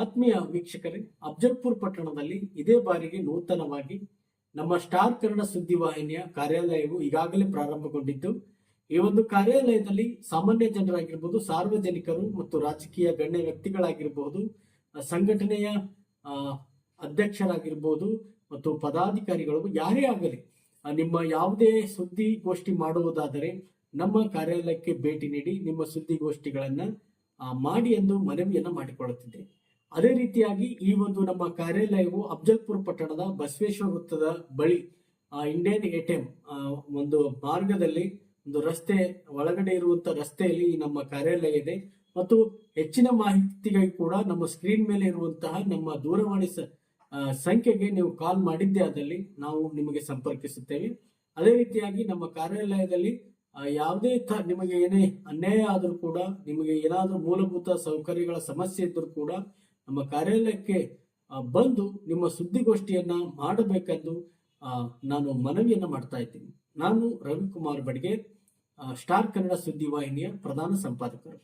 ಆತ್ಮೀಯ ವೀಕ್ಷಕರೇ ಅಫ್ಜಲ್ಪುರ್ ಪಟ್ಟಣದಲ್ಲಿ ಇದೇ ಬಾರಿಗೆ ನೂತನವಾಗಿ ನಮ್ಮ ಸ್ಟಾರ್ ಕನ್ನಡ ಸುದ್ದಿವಾಹಿನಿಯ ಕಾರ್ಯಾಲಯವು ಈಗಾಗಲೇ ಪ್ರಾರಂಭಗೊಂಡಿದ್ದು, ಈ ಒಂದು ಕಾರ್ಯಾಲಯದಲ್ಲಿ ಸಾಮಾನ್ಯ ಜನರಾಗಿರ್ಬೋದು, ಸಾರ್ವಜನಿಕರು ಮತ್ತು ರಾಜಕೀಯ ಗಣ್ಯ ವ್ಯಕ್ತಿಗಳಾಗಿರಬಹುದು ಸಂಘಟನೆಯ ಅಧ್ಯಕ್ಷರಾಗಿರ್ಬೋದು ಮತ್ತು ಪದಾಧಿಕಾರಿಗಳು, ಯಾರೇ ಆಗಲಿ, ನಿಮ್ಮ ಯಾವುದೇ ಸುದ್ದಿಗೋಷ್ಠಿ ಮಾಡುವುದಾದರೆ ನಮ್ಮ ಕಾರ್ಯಾಲಯಕ್ಕೆ ಭೇಟಿ ನೀಡಿ ನಿಮ್ಮ ಸುದ್ದಿಗೋಷ್ಠಿಗಳನ್ನು ಮಾಡಿ ಎಂದು ಮನವಿಯನ್ನು ಮಾಡಿಕೊಳ್ಳುತ್ತಿದ್ದೆ ಅದೇ ರೀತಿಯಾಗಿ ಈ ಒಂದು ನಮ್ಮ ಕಾರ್ಯಾಲಯವು ಅಫ್ಜಲ್ಪುರ್ ಪಟ್ಟಣದ ಬಸವೇಶ್ವರ ವೃತ್ತದ ಬಳಿ ಇಂಡಿಯನ್ ಎಟಿಎಂ ಒಂದು ಮಾರ್ಗದಲ್ಲಿ ಒಂದು ರಸ್ತೆ, ಒಳಗಡೆ ಇರುವಂತ ರಸ್ತೆಯಲ್ಲಿ ನಮ್ಮ ಕಾರ್ಯಾಲಯ ಇದೆ. ಮತ್ತು ಹೆಚ್ಚಿನ ಮಾಹಿತಿಗಾಗಿ ಕೂಡ ನಮ್ಮ ಸ್ಕ್ರೀನ್ ಮೇಲೆ ಇರುವಂತಹ ನಮ್ಮ ದೂರವಾಣಿ ಸಂಖ್ಯೆಗೆ ನೀವು ಕಾಲ್ ಮಾಡಿದ್ದೇ ಆದಲ್ಲಿ ನಾವು ನಿಮಗೆ ಸಂಪರ್ಕಿಸುತ್ತೇವೆ. ಅದೇ ರೀತಿಯಾಗಿ ನಮ್ಮ ಕಾರ್ಯಾಲಯದಲ್ಲಿ ಯಾವುದೇ ತ, ನಿಮಗೆ ಏನೇ ಅನ್ಯಾಯ ಆದರೂ ಕೂಡ, ನಿಮಗೆ ಏನಾದರೂ ಮೂಲಭೂತ ಸೌಕರ್ಯಗಳ ಸಮಸ್ಯೆ ಇದ್ದರೂ ಕೂಡ ನಮ್ಮ ಕಾರ್ಯಾಲಯಕ್ಕೆ ಬಂದು ನಿಮ್ಮ ಸುದ್ದಿಗೋಷ್ಠಿಯನ್ನ ಮಾಡಬೇಕೆಂದು ನಾನು ಮನವಿಯನ್ನ ಮಾಡ್ತಾ ಇದ್ದೀನಿ. ನಾನು ರವಿಕುಮಾರ್ ಬಡ್ಗೆ ಸ್ಟಾರ್ ಕನ್ನಡ ಸುದ್ದಿ ವಾಹಿನಿಯ ಪ್ರಧಾನ ಸಂಪಾದಕರು.